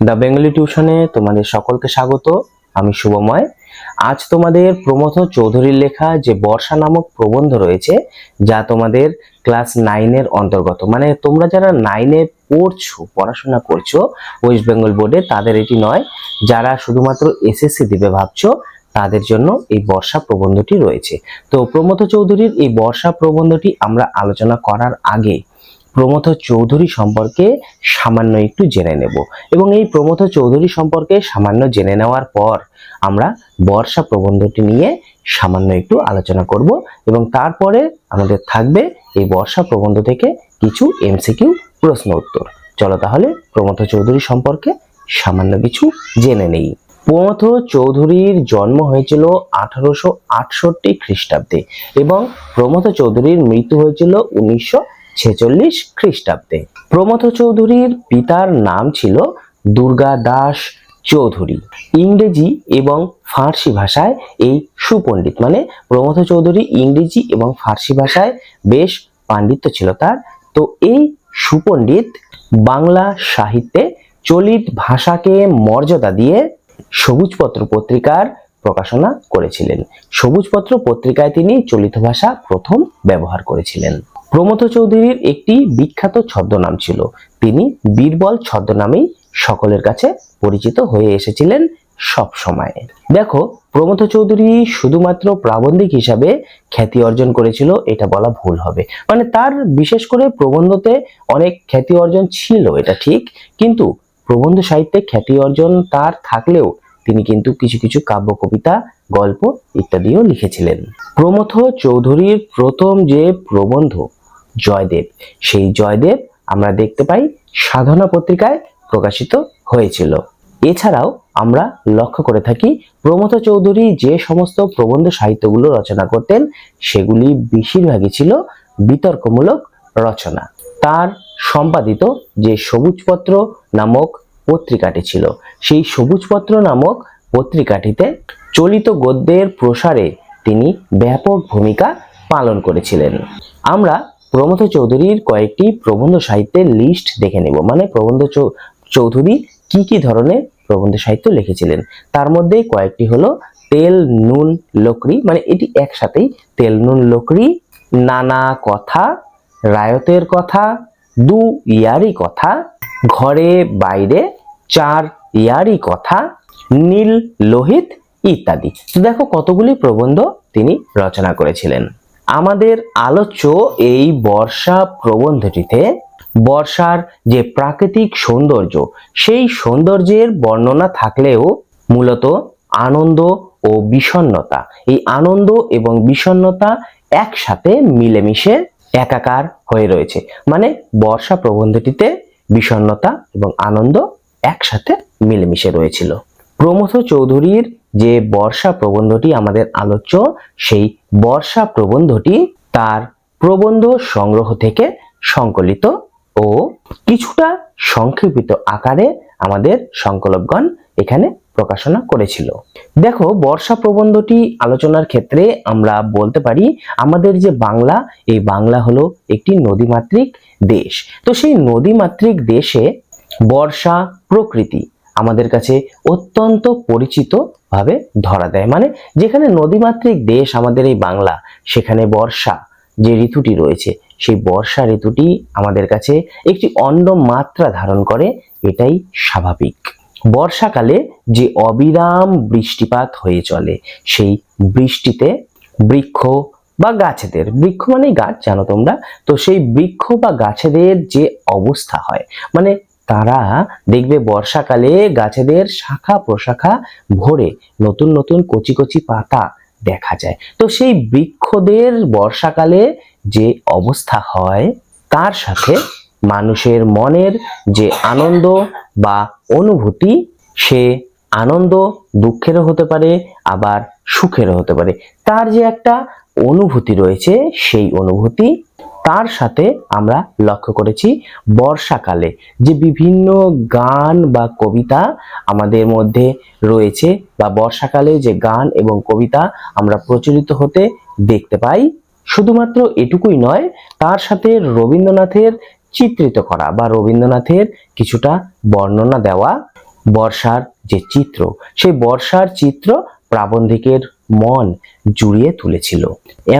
The Bengali টিউশনে তোমাদের সকলকে স্বাগত, আমি শুভময়। আজ তোমাদের প্রমথ চৌধুরীর লেখা যে বর্ষা নামক প্রবন্ধ রয়েছে, যা তোমাদের ক্লাস নাইনের অন্তর্গত মানে তোমরা যারা নাইনে পড়ছো, পড়াশোনা করছ ওয়েস্ট বেঙ্গল বোর্ডে, তাদের এটি নয়, যারা শুধুমাত্র এসএসসি দিবে ভাবছ, তাদের জন্য এই বর্ষা প্রবন্ধটি রয়েছে। তো প্রমথ চৌধুরীর এই বর্ষা প্রবন্ধটি আমরা আলোচনা করার আগে প্রমথ চৌধুরী সম্পর্কে সামান্য একটু জেনে নেব। এবং এই প্রমথ চৌধুরী সম্পর্কে সামান্য জেনে নেওয়ার পর আমরা বর্ষা প্রবন্ধটি নিয়ে সামান্য একটু আলোচনা করব এবং তারপরে আমাদের থাকবে এই বর্ষা প্রবন্ধ থেকে কিছু এমসিকিউ প্রশ্ন উত্তর। চলো তাহলে প্রমথ চৌধুরী সম্পর্কে সামান্য কিছু জেনে নেই। প্রমথ চৌধুরীর জন্ম হয়েছিল আঠারোশো আটষট্টি খ্রিস্টাব্দে এবং প্রমথ চৌধুরীর মৃত্যু হয়েছিল উনিশশো ছেচল্লিশ খ্রিস্টাব্দে। প্রমথ চৌধুরীর পিতার নাম ছিল দুর্গা দাস চৌধুরী। ইংরেজি এবং ফার্সি ভাষায় এই সুপণ্ডিত। মানে প্রমথ চৌধুরী ইংরেজি এবং ফার্সি ভাষায় বেশ পাণ্ডিত্য ছিল তার। তো এই সুপণ্ডিত বাংলা সাহিত্যে চলিত ভাষাকে মর্যাদা দিয়ে সবুজপত্র পত্রিকার প্রকাশনা করেছিলেন। সবুজপত্র পত্রিকায় তিনি চলিত ভাষা প্রথম ব্যবহার করেছিলেন। প্রমথ চৌধুরীর একটি বিখ্যাত ছদ্মনাম ছিল। তিনি বীরবল ছদ্মনামেই সকলের কাছে পরিচিত হয়ে এসেছিলেন সব সময় দেখো প্রমথ চৌধুরী শুধুমাত্র প্রাবন্ধিক হিসাবে খ্যাতি অর্জন করেছিল, এটা বলা ভুল হবে। মানে তার বিশেষ করে প্রবন্ধতে অনেক খ্যাতি অর্জন ছিল, এটা ঠিক। কিন্তু প্রবন্ধ সাহিত্যে খ্যাতি অর্জন তার থাকলেও তিনি কিন্তু কিছু কিছু কাব্য, কবিতা, গল্প ইত্যাদিও লিখেছিলেন। প্রমথ চৌধুরীর প্রথম যে প্রবন্ধ জয়দেব। সেই জয়দেব আমরা দেখতে পাই সাধনা পত্রিকায় প্রকাশিত হয়েছিল। এছাড়াও আমরা লক্ষ্য করে থাকি প্রমথ চৌধুরী যে সমস্ত প্রবন্ধ সাহিত্যগুলো রচনা করতেন, সেগুলি বেশিরভাগই ছিল বিতর্কমূলক রচনা। তার সম্পাদিত যে সবুজপত্র নামক পত্রিকাটি ছিল, সেই সবুজপত্র নামক পত্রিকাটিতে চলিত গদ্যের প্রসারে তিনি ব্যাপক ভূমিকা পালন করেছিলেন। আমরা প্রমথ চৌধুরীর কয়েকটি প্রবন্ধ সাহিত্যের লিস্ট দেখে নেব। মানে প্রবন্ধ চৌধুরী কি কি ধরনের প্রবন্ধ সাহিত্য লিখেছিলেন? তার মধ্যে কয়েকটি হলো তেল, নুন, লোকরি মানে এটি একসাথেই। তেল, নুন, লোকরি, নানা কথা, রায়তের কথা, দু ইয়ারি কথা, ঘরে বাইরে, চার ইয়ারি কথা, নীল, লোহিত ইত্যাদি। তো দেখো কতগুলি প্রবন্ধ তিনি রচনা করেছিলেন। আমাদের আলোচ্য এই বর্ষা প্রবন্ধটিতে বর্ষার যে প্রাকৃতিক সৌন্দর্য, সেই সৌন্দর্যের বর্ণনা থাকলেও মূলত আনন্দ ও বিষণ্ণতা। এই আনন্দ এবং বিষণ্ণতা একসাথে মিলেমিশে একাকার হয়ে রয়েছে। মানে বর্ষা প্রবন্ধটিতে বিষণ্ণতা এবং আনন্দ একসাথে মিলেমিশে রয়েছিল। প্রমথ চৌধুরীর যে বর্ষা প্রবন্ধটি আমাদের আলোচ্য, সেই বর্ষা প্রবন্ধটি তার প্রবন্ধ সংগ্রহ থেকে সংকলিত ও কিছুটা সংক্ষেপিত আকারে আমাদের সংকলকগণ এখানে প্রকাশনা করেছিল। দেখো, বর্ষা প্রবন্ধটি আলোচনার ক্ষেত্রে আমরা বলতে পারি আমাদের যে বাংলা, এই বাংলা হলো একটি নদীমাতৃক দেশ। তো সেই নদীমাতৃক দেশে বর্ষা প্রকৃতি আমাদের কাছে অত্যন্ত পরিচিত ভাবে ধরা দেয়। মানে যেখানে নদীমাতৃক দেশ আমাদের এই বাংলা, সেখানে বর্ষা যে ঋতুটি রয়েছে, সেই বর্ষা ঋতুটি আমাদের কাছে একটি অন্য মাত্রা ধারণ করে, এটাই স্বাভাবিক। বর্ষাকালে যে অবিরাম বৃষ্টিপাত হয়ে চলে, সেই বৃষ্টিতে বৃক্ষ বা গাছেদের, বৃক্ষ মানেই গাছ জানো তোমরা? তো সেই বৃক্ষ বা গাছেদের যে অবস্থা হয় মানে তারা দেখবে বর্ষাকালে গাছেদের শাখা প্রশাখা ভরে নতুন নতুন কচি কচি পাতা দেখা যায়। তো সেই বৃক্ষদের বর্ষাকালে যে অবস্থা হয়, তার সাথে মানুষের মনের যে আনন্দ বা অনুভূতি, সে আনন্দ দুঃখেরও হতে পারে, আবার সুখেরও হতে পারে। তার যে একটা অনুভূতি রয়েছে, সেই অনুভূতি তার সাথে আমরা লক্ষ্য করেছি বর্ষাকালে যে বিভিন্ন গান বা কবিতা আমাদের মধ্যে রয়েছে বা বর্ষাকালে যে গান এবং কবিতা আমরা প্রচলিত হতে দেখতে পাই। শুধুমাত্র এটুকুই নয়, তার সাথে রবীন্দ্রনাথের চিত্রিত করা বা রবীন্দ্রনাথের কিছুটা বর্ণনা দেওয়া বর্ষার যে চিত্র, সেই বর্ষার চিত্র প্রাবন্ধিকের মন জুড়িয়ে তুলেছিল।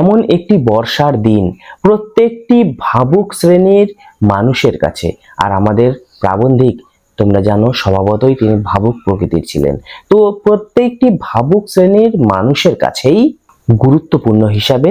এমন একটি বর্ষার দিন প্রত্যেকটি ভাবুক শ্রেণির মানুষের কাছে, আর আমাদের প্রাবন্ধিক, তোমরা জানো, স্বভাবতই তিনি ভাবুক প্রকৃতির ছিলেন। তো প্রত্যেকটি ভাবুক শ্রেণির মানুষের কাছেই গুরুত্বপূর্ণ হিসাবে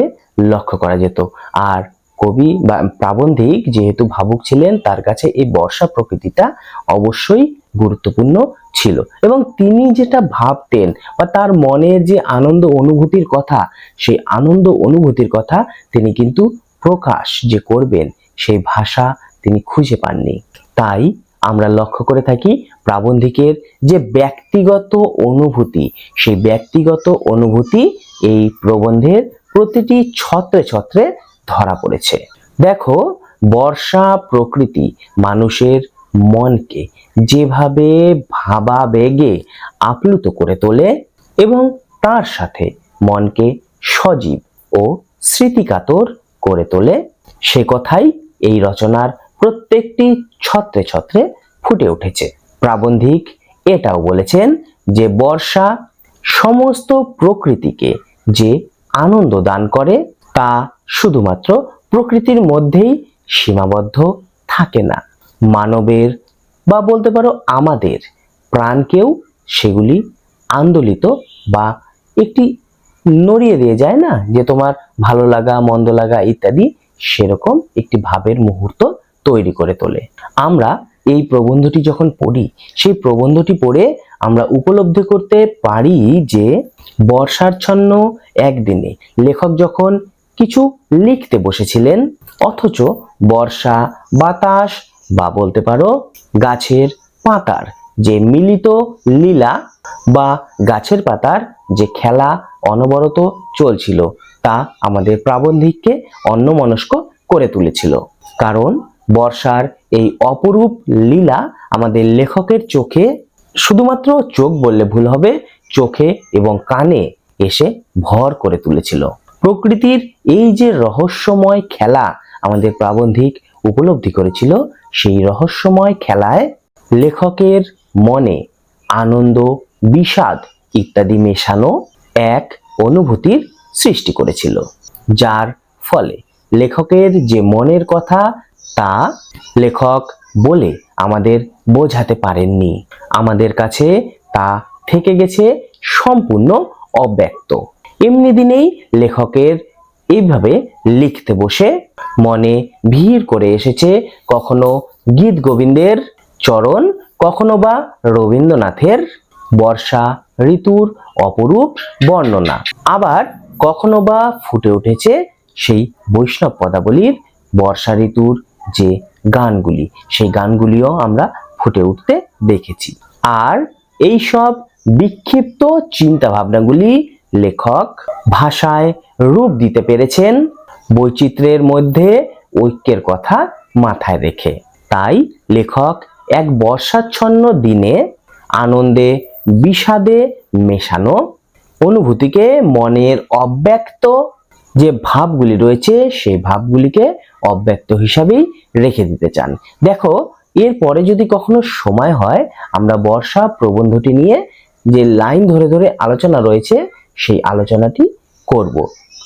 লক্ষ্য করা যেত। আর কবি বা প্রাবন্ধিক যেহেতু ভাবুক ছিলেন, তার কাছে এই বর্ষা প্রকৃতিটা অবশ্যই গুরুত্বপূর্ণ ছিল। এবং তিনি যেটা ভাবতেন বা তার মনের যে আনন্দ অনুভূতির কথা, সেই আনন্দ অনুভূতির কথা তিনি কিন্তু প্রকাশ যে করবেন, সেই ভাষা তিনি খুঁজে পাননি। তাই আমরা লক্ষ্য করে থাকি প্রাবন্ধিকের যে ব্যক্তিগত অনুভূতি, সেই ব্যক্তিগত অনুভূতি এই প্রবন্ধের প্রতিটি ছত্রে ছত্রে ধরা পড়েছে। দেখো, বর্ষা প্রকৃতি মানুষের মনকে যেভাবে ভাবা বেগে আপ্লুত করে তোলে এবং তার সাথে মনকে সজীব ও স্মৃতিকাতর করে তোলে, সে কথাই এই রচনার প্রত্যেকটি ছত্রে ছত্রে ফুটে উঠেছে। প্রাবন্ধিক এটাও বলেছেন যে বর্ষা সমস্ত প্রকৃতিকে যে আনন্দ দান করে, তা শুধুমাত্র প্রকৃতির মধ্যেই সীমাবদ্ধ থাকে না। মানবের বা বলতে পারো আমাদের প্রাণকেও সেগুলি আন্দোলিত বা একটি নড়িয়ে দিয়ে যায় না যে তোমার ভালো লাগা, মন্দ লাগা ইত্যাদি সেরকম একটি ভাবের মুহূর্ত তৈরি করে তোলে। আমরা এই প্রবন্ধটি যখন পড়ি, সেই প্রবন্ধটি পড়ে আমরা উপলব্ধি করতে পারি যে বর্ষাচ্ছন্ন একদিনে লেখক যখন কিছু লিখতে বসেছিলেন, অথচ বর্ষা, বাতাস বা বলতে পারো গাছের পাতার যে মিলিত লীলা বা গাছের পাতার যে খেলা অনবরত চলছিল তা আমাদের প্রাবন্ধিককে অন্যমনস্ক করে তুলেছিল। কারণ বর্ষার এই অপরূপ লীলা আমাদের লেখকের চোখে শুধুমাত্র চোখ বললে ভুল হবে, চোখে এবং কানে এসে ভর করে তুলেছিল। প্রকৃতির এই যে রহস্যময় খেলা আমাদের প্রাবন্ধিক উপলব্ধি করেছিল সেই রহস্যময় খেলায় লেখকের মনে আনন্দ, বিষাদ ইত্যাদি মেশানো এক অনুভূতির সৃষ্টি করেছিল, যার ফলে লেখকের যে মনের কথা তা লেখক বলে আমাদের বোঝাতে পারেননি। আমাদের কাছে তা থেকে গেছে সম্পূর্ণ অব্যক্ত। এমনি দিনেই লেখকের এইভাবে লিখতে বসে মনে ভিড় করে এসেছে কখনো গীত গোবিন্দের চরণ, কখনো বা রবীন্দ্রনাথের বর্ষা ঋতুর অপরূপ বর্ণনা। আবার কখনো বা ফুটে উঠেছে সেই বৈষ্ণব পদাবলীর বর্ষা ঋতুর যে গানগুলি, সেই গানগুলিও আমরা ফুটে উঠতে দেখেছি। আর এই সব বিক্ষিপ্ত চিন্তা ভাবনাগুলি লেখক ভাষায় রূপ দিতে পেরেছেন, বৈচিত্র্যের মধ্যে ঐক্যের কথা মাথায় রেখে। তাই লেখক এক বর্ষাচ্ছন্ন দিনে আনন্দে, বিষাদে মেশানো অনুভূতিকে মনের অব্যক্ত যে ভাবগুলি রয়েছে, সেই ভাবগুলিকে অব্যক্ত হিসাবেই রেখে দিতে চান। দেখো, এরপরে যদি কখনো সময় হয়, আমরা বর্ষা প্রবন্ধটি নিয়ে যে লাইন ধরে ধরে আলোচনা রয়েছে সেই আলোচনাটি করব।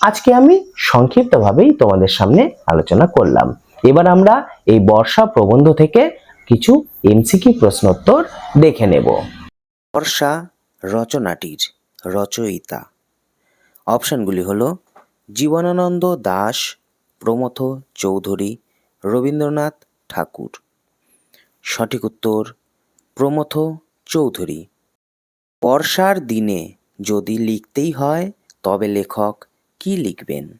আজকে আমি সংক্ষিপ্তভাবেই তোমাদের সামনে আলোচনা করলাম। এবার আমরা এই বর্ষা প্রবন্ধ থেকে কিছু এমসিকিউ প্রশ্নোত্তর দেখে নেব। বর্ষা রচনাটির রচয়িতা। অপশানগুলি হলো, জীবনানন্দ দাস, প্রমথ চৌধুরী, রবীন্দ্রনাথ ঠাকুর। সঠিক উত্তর, প্রমথ চৌধুরী। বর্ষার দিনে যদি লিখতেই হয়, তবে লেখক কি লিখবেন?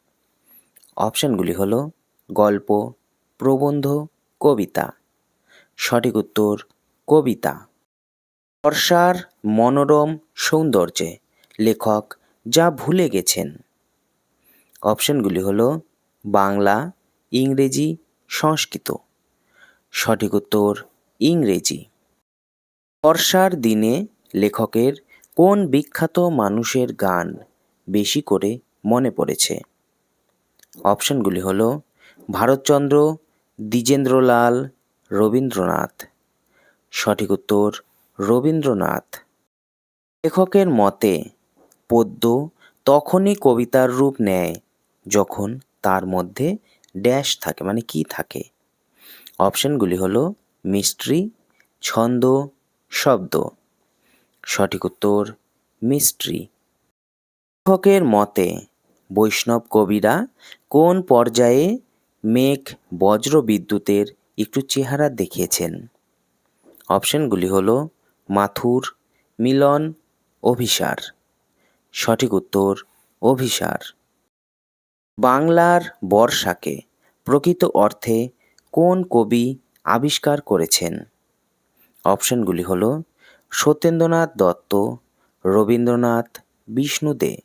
অপশানগুলি হলো, গল্প, প্রবন্ধ, কবিতা। সঠিক উত্তর, কবিতা। বর্ষার মনোরম সৌন্দর্যে লেখক যা ভুলে গেছেন। অপশানগুলি হলো, বাংলা, ইংরেজি, সংস্কৃত। সঠিক উত্তর, ইংরেজি। বর্ষার দিনে লেখকের কোন বিখ্যাত মানুষের গান বেশি করে মনে পড়েছে? অপশনগুলি হল ভারতচন্দ্র, দ্বিজেন্দ্রলাল, রবীন্দ্রনাথ। সঠিক উত্তর, রবীন্দ্রনাথ। লেখকের মতে, পদ্য তখনই কবিতার রূপ নেয় যখন তার মধ্যে ড্যাশ থাকে মানে কি থাকে? অপশনগুলি হলো মিস্ট্রি ছন্দ, শব্দ। সঠিক উত্তর, মিস্ট্রি। লেখকের মতে, বৈষ্ণব কবিরা কোন পর্যায়ে মেঘ বজ্র বিদ্যুতের একটু চেহারা দেখিয়েছেন? অপশনগুলি হল মাথুর, মিলন, অভিসার। সঠিক উত্তর, অভিসার। বাংলার বর্ষাকে প্রকৃত অর্থে কোন কবি আবিষ্কার করেছেন? অপশনগুলি হলো সত্যেন্দ্রনাথ দত্ত, রবীন্দ্রনাথ বিষ্ণু দে।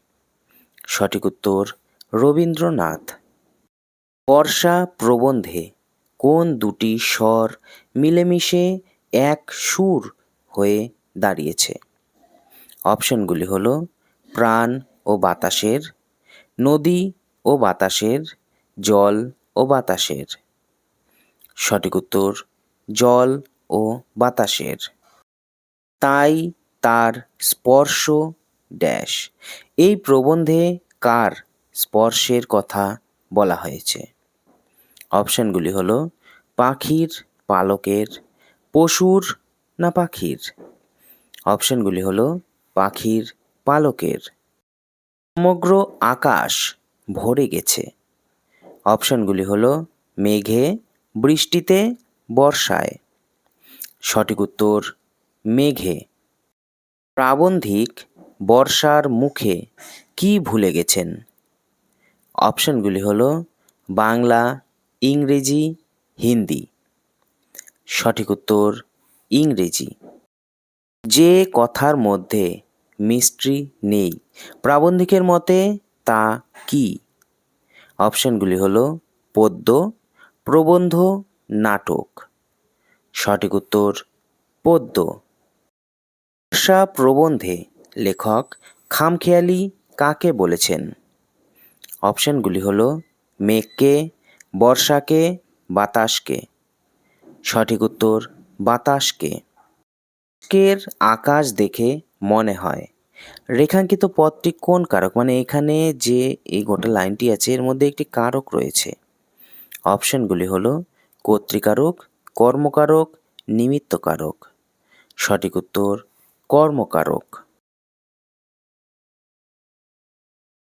সঠিক উত্তর, রবীন্দ্রনাথ। বর্ষা প্রবন্ধে কোন দুটি স্বর মিলেমিশে এক সুর হয়ে দাঁড়িয়েছে? অপশনগুলি হলো প্রাণ ও বাতাসের, নদী ও বাতাসের, জল ও বাতাসের। সঠিক উত্তর, জল ও বাতাসের। তাই তার স্পর্শ ড্যাশ। এই প্রবন্ধে কার স্পর্শের কথা বলা হয়েছে? অপশনগুলি হলো, পাখির পালকের, পশুর না পাখির? অপশনগুলি হলো, পাখির পালকের। সমগ্র আকাশ ভরে গেছে। অপশনগুলি হলো, মেঘে, বৃষ্টিতে, বর্ষায়। সঠিক উত্তর মেঘে। প্রাবন্ধিক বর্ষার মুখে কি ভুলে গেছেন? অপশনগুলি হলো বাংলা, ইংরেজি, হিন্দি। সঠিক উত্তর, ইংরেজি। যে কথার মধ্যে মিস্ট্রি নেই, প্রাবন্ধিকের মতে তা কি? অপশনগুলি হলো পদ্য, প্রবন্ধ, নাটক। সঠিক উত্তর, পদ্য। বর্ষা প্রবন্ধে লেখক খামখেয়ালি কাকে বলেছেন? অপশানগুলি হলো, মেঘকে, বর্ষাকে, বাতাসকে। সঠিক উত্তর, বাতাসকে। কের আকাশ দেখে মনে হয়। রেখাঙ্কিত পথটি কোন কারক? মানে এখানে যে এই গোটা লাইনটি আছে, এর মধ্যে একটি কারক রয়েছে। অপশনগুলি হলো, কর্তৃকারক, কর্মকারক নিমিত্তকারক সঠিক উত্তর কর্মকারক।